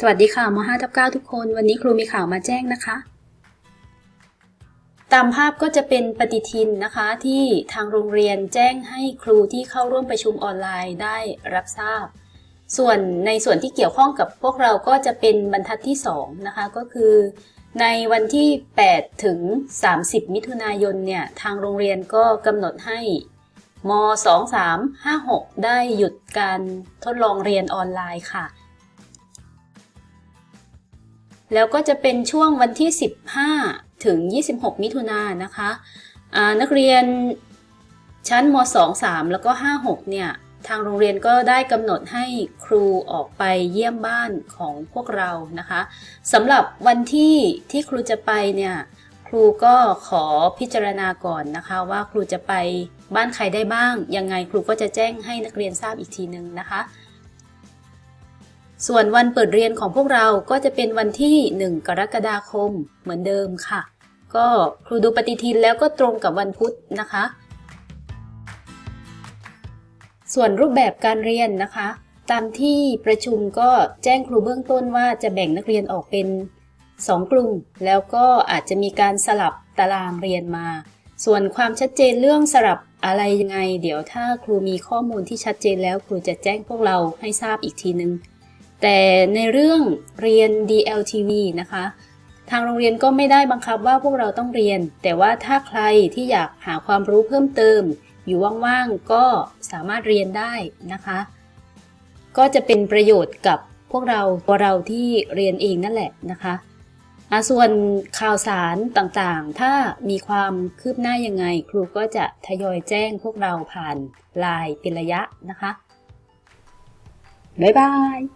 สวัสดีค่ะม5ทับ9ทุกคน วันนี้ครูมีข่าวมาแจ้งนะคะ ตามภาพก็จะเป็นปฏิทินนะคะที่ทางโรงเรียนแจ้งให้ครูที่เข้าร่วมประชุมออนไลน์ได้รับทราบ ส่วนในส่วนที่เกี่ยวข้องกับพวกเราก็จะเป็นบรรทัดที่ 2 นะคะ ก็คือ ในวันที่ 8 ถึง 30 มิถุนายนเนี่ย ทางโรงเรียนก็กำหนดให้ม 2356 ได้หยุดการทดลองเรียนออนไลน์ค่ะ แล้วก็จะเป็นช่วงวันที่ 15 ถึง 26 มิถุนายนนะคะนักเรียนชั้นม 2 3 แล้วก็ 5 6 เนี่ย ทางโรงเรียนก็ได้กำหนดให้ครูออกไปเยี่ยมบ้านของพวกเรานะคะสำหรับวันที่ที่ครูจะไปเนี่ย ครูก็ขอพิจารณาก่อนนะคะว่าครูจะไปบ้านใครได้บ้าง ยังไงครูก็จะแจ้งให้นักเรียนทราบอีกทีนึงนะคะ ส่วนวันเปิดเรียนของพวกเราก็จะเป็นวันที่ 1 กรกฎาคมเหมือนเดิมค่ะ ก็ครูดูปฏิทินแล้วก็ตรงกับวันพุธนะคะ ส่วนรูปแบบการเรียนนะคะ ตามที่ประชุมก็แจ้งครูเบื้องต้นว่าจะแบ่งนักเรียนออกเป็น 2 กลุ่ม แล้วก็อาจจะมีการสลับตารางเรียนมา ส่วนความชัดเจนเรื่องสลับอะไรยังไง เดี๋ยวถ้าครูมีข้อมูลที่ชัดเจนแล้วครูจะแจ้งพวกเราให้ทราบอีกทีนึง แต่ในเรื่องเรียน DLTV นะคะ ทางโรงเรียนก็ไม่ได้บังคับว่าพวกเราต้องเรียน แต่ว่าถ้าใครที่อยากหาความรู้เพิ่มเติม อยู่ว่างๆ ก็สามารถเรียนได้นะคะ ก็จะเป็นประโยชน์กับพวกเราตัวเราที่เรียนเองนั่นแหละนะคะส่วนข่าวสารต่างๆ ถ้ามีความคืบหน้ายังไง ครูก็จะทยอยแจ้งพวกเราผ่านไลน์เป็นระยะนะคะ บ๊ายบาย